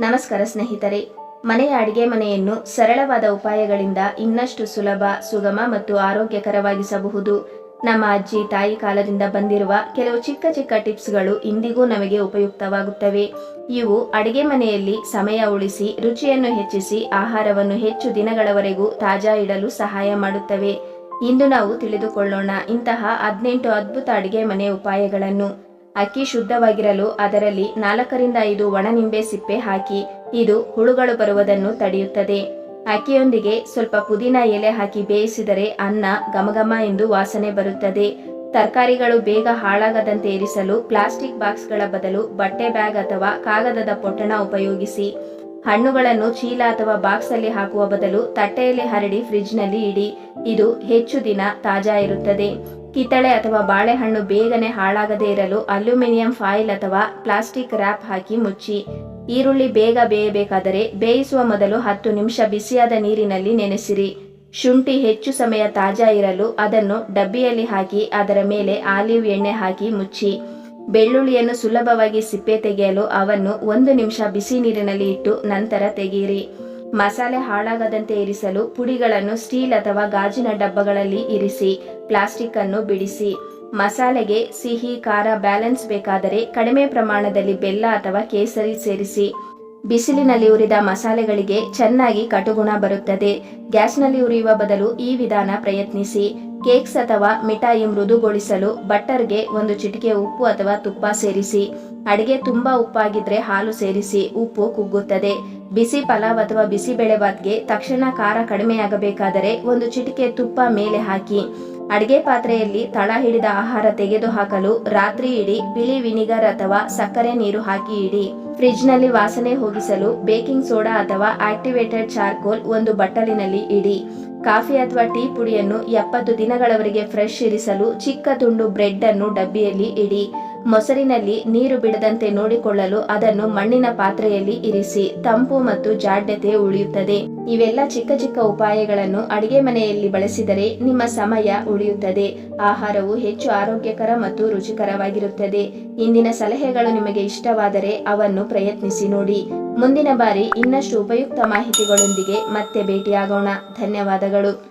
ನಮಸ್ಕಾರ ಸ್ನೇಹಿತರೆ ಮನೆಯ ಅಡಿಗೆ ಮನೆಯನ್ನು ಸರಳವಾದ ಉಪಾಯಗಳಿಂದ ಇನ್ನಷ್ಟು ಸುಲಭ, ಸುಗಮ ಮತ್ತು ಆರೋಗ್ಯಕರವಾಗಿಸಬಹುದು. ನಮ್ಮ ಅಜ್ಜಿ, ತಾಯಿ ಕಾಲದಿಂದ ಬಂದಿರುವ ಕೆಲವು ಚಿಕ್ಕ ಚಿಕ್ಕ ಟಿಪ್ಸ್ಗಳು ಇಂದಿಗೂ ನಮಗೆ ಉಪಯುಕ್ತವಾಗುತ್ತವೆ. ಇವು ಅಡಿಗೆ ಮನೆಯಲ್ಲಿ ಸಮಯ ಉಳಿಸಿ, ರುಚಿಯನ್ನು ಹೆಚ್ಚಿಸಿ, ಆಹಾರವನ್ನು ಹೆಚ್ಚು ದಿನಗಳವರೆಗೂ ತಾಜಾ ಇಡಲು ಸಹಾಯ ಮಾಡುತ್ತವೆ. ಇಂದು ನಾವು ತಿಳಿದುಕೊಳ್ಳೋಣ ಇಂತಹ ಹದಿನೆಂಟು ಅದ್ಭುತ ಅಡಿಗೆ ಮನೆ ಉಪಾಯಗಳನ್ನು. ಅಕ್ಕಿ ಶುದ್ಧವಾಗಿರಲು ಅದರಲ್ಲಿ ನಾಲ್ಕರಿಂದ ಐದು ಒಣನಿಂಬೆ ಸಿಪ್ಪೆ ಹಾಕಿ ಇದು ಹುಳುಗಳು ಬರುವುದನ್ನು ತಡೆಯುತ್ತದೆ. ಅಕ್ಕಿಯೊಂದಿಗೆ ಸ್ವಲ್ಪ ಪುದೀನ ಎಲೆ ಹಾಕಿ ಬೇಯಿಸಿದರೆ ಅನ್ನ ಘಮಘಮ ಎಂದು ವಾಸನೆ ಬರುತ್ತದೆ. ತರಕಾರಿಗಳು ಬೇಗ ಹಾಳಾಗದಂತೆ ಇರಿಸಲು ಪ್ಲಾಸ್ಟಿಕ್ ಬಾಕ್ಸ್ಗಳ ಬದಲು ಬಟ್ಟೆ ಬ್ಯಾಗ್ ಅಥವಾ ಕಾಗದದ ಪೊಟ್ಟಣ ಉಪಯೋಗಿಸಿ. ಹಣ್ಣುಗಳನ್ನು ಚೀಲ ಅಥವಾ ಬಾಕ್ಸ್ ಅಲ್ಲಿ ಹಾಕುವ ಬದಲು ತಟ್ಟೆಯಲ್ಲಿ ಹರಡಿ ಫ್ರಿಡ್ಜ್ನಲ್ಲಿ ಇಡಿ. ಇದು ಹೆಚ್ಚು ದಿನ ತಾಜಾ ಇರುತ್ತದೆ. ಕಿತ್ತಳೆ ಅಥವಾ ಬಾಳೆಹಣ್ಣು ಬೇಗನೆ ಹಾಳಾಗದೇ ಇರಲು ಅಲ್ಯೂಮಿನಿಯಂ ಫಾಯಿಲ್ ಅಥವಾ ಪ್ಲಾಸ್ಟಿಕ್ ರ್ಯಾಪ್ ಹಾಕಿ ಮುಚ್ಚಿ. ಈರುಳ್ಳಿ ಬೇಗ ಬೇಯಬೇಕಾದರೆ ಬೇಯಿಸುವ ಮೊದಲು ಹತ್ತು ನಿಮಿಷ ಬಿಸಿಯಾದ ನೀರಿನಲ್ಲಿ ನೆನೆಸಿರಿ. ಶುಂಠಿ ಹೆಚ್ಚು ಸಮಯ ತಾಜಾ ಇರಲು ಅದನ್ನು ಡಬ್ಬಿಯಲ್ಲಿ ಹಾಕಿ ಅದರ ಮೇಲೆ ಆಲಿವ್ ಎಣ್ಣೆ ಹಾಕಿ ಮುಚ್ಚಿ. ಬೆಳ್ಳುಳ್ಳಿಯನ್ನು ಸುಲಭವಾಗಿ ಸಿಪ್ಪೆ ತೆಗೆಯಲು ಅವನ್ನು ಒಂದು ನಿಮಿಷ ಬಿಸಿ ನೀರಿನಲ್ಲಿ ಇಟ್ಟು ನಂತರ ತೆಗೆಯಿರಿ ಮಸಾಲೆ ಹಾಳಾಗದಂತೆ ಇರಿಸಲು ಪುಡಿಗಳನ್ನು ಸ್ಟೀಲ್ ಅಥವಾ ಗಾಜಿನ ಡಬ್ಬಗಳಲ್ಲಿ ಇರಿಸಿ, ಪ್ಲಾಸ್ಟಿಕ್ ಅನ್ನು ಬಿಡಿಸಿ. ಮಸಾಲೆಗೆ ಸಿಹಿ, ಖಾರ, ಬ್ಯಾಲೆನ್ಸ್ ಬೇಕಾದರೆ ಕಡಿಮೆ ಪ್ರಮಾಣದಲ್ಲಿ ಬೆಲ್ಲ ಅಥವಾ ಕೇಸರಿ ಸೇರಿಸಿ. ಬಿಸಿಲಿನಲ್ಲಿ ಉರಿದ ಮಸಾಲೆಗಳಿಗೆ ಚೆನ್ನಾಗಿ ಕಟುಗುಣ ಬರುತ್ತದೆ. ಗ್ಯಾಸ್ನಲ್ಲಿ ಉರಿಯುವ ಬದಲು ಈ ವಿಧಾನ ಪ್ರಯತ್ನಿಸಿ. ಕೇಕ್ಸ್ ಅಥವಾ ಮಿಠಾಯಿ ಮೃದುಗೊಳಿಸಲು ಬಟರ್ಗೆ ಒಂದು ಚಿಟಿಕೆ ಉಪ್ಪು ಅಥವಾ ತುಪ್ಪ ಸೇರಿಸಿ. ಅಡಿಗೆ ತುಂಬಾ ಉಪ್ಪಾಗಿದ್ರೆ ಹಾಲು ಸೇರಿಸಿ ಉಪ್ಪು ಕುಗ್ಗುತ್ತದೆ. ಬಿಸಿ ಪಲಾವ್ ಅಥವಾ ಬಿಸಿ ಬೇಳೆಭಾತ್ಗೆ ತಕ್ಷಣ ಖಾರ ಕಡಿಮೆಯಾಗಬೇಕಾದರೆ ಒಂದು ಚಿಟಿಕೆ ತುಪ್ಪ ಮೇಲೆ ಹಾಕಿ. ಅಡಿಗೆ ಪಾತ್ರೆಯಲ್ಲಿ ತಳ ಹಿಡಿದ ಆಹಾರ ತೆಗೆದುಹಾಕಲು ರಾತ್ರಿ ಇಡಿ, ಬಿಳಿ ವಿನಿಗರ್ ಅಥವಾ ಸಕ್ಕರೆ ನೀರು ಹಾಕಿ ಇಡಿ. ಫ್ರಿಡ್ಜ್ನಲ್ಲಿ ವಾಸನೆ ಹೋಗಿಸಲು ಬೇಕಿಂಗ್ ಸೋಡಾ ಅಥವಾ ಆಕ್ಟಿವೇಟೆಡ್ ಚಾರ್ಕೋಲ್ ಒಂದು ಬಟ್ಟಲಿನಲ್ಲಿ ಇಡಿ. ಕಾಫಿ ಅಥವಾ ಟೀ ಪುಡಿಯನ್ನು ಎಪ್ಪತ್ತು ದಿನಗಳವರೆಗೆ ಫ್ರೆಶ್ ಇರಿಸಲು ಚಿಕ್ಕ ತುಂಡು ಬ್ರೆಡ್ ಅನ್ನು ಡಬ್ಬಿಯಲ್ಲಿ ಇಡಿ. ಮೊಸರಿನಲ್ಲಿ ನೀರು ಬಿಡದಂತೆ ನೋಡಿಕೊಳ್ಳಲು ಅದನ್ನು ಮಣ್ಣಿನ ಪಾತ್ರೆಯಲ್ಲಿ ಇರಿಸಿ ತಂಪು ಮತ್ತು ಜಾಡ್ಯತೆ ಉಳಿಯುತ್ತದೆ. ಇವೆಲ್ಲ ಚಿಕ್ಕ ಚಿಕ್ಕ ಉಪಾಯಗಳನ್ನು ಅಡಿಗೆ ಮನೆಯಲ್ಲಿ ಬಳಸಿದರೆ ನಿಮ್ಮ ಸಮಯ ಉಳಿಯುತ್ತದೆ. ಆಹಾರವು ಹೆಚ್ಚು ಆರೋಗ್ಯಕರ ಮತ್ತು ರುಚಿಕರವಾಗಿರುತ್ತದೆ. ಇಂದಿನ ಸಲಹೆಗಳು ನಿಮಗೆ ಇಷ್ಟವಾದರೆ ಅವನ್ನು ಪ್ರಯತ್ನಿಸಿ ನೋಡಿ. ಮುಂದಿನ ಬಾರಿ ಇನ್ನಷ್ಟು ಉಪಯುಕ್ತ ಮಾಹಿತಿಗಳೊಂದಿಗೆ ಮತ್ತೆ ಭೇಟಿಯಾಗೋಣ. ಧನ್ಯವಾದಗಳು.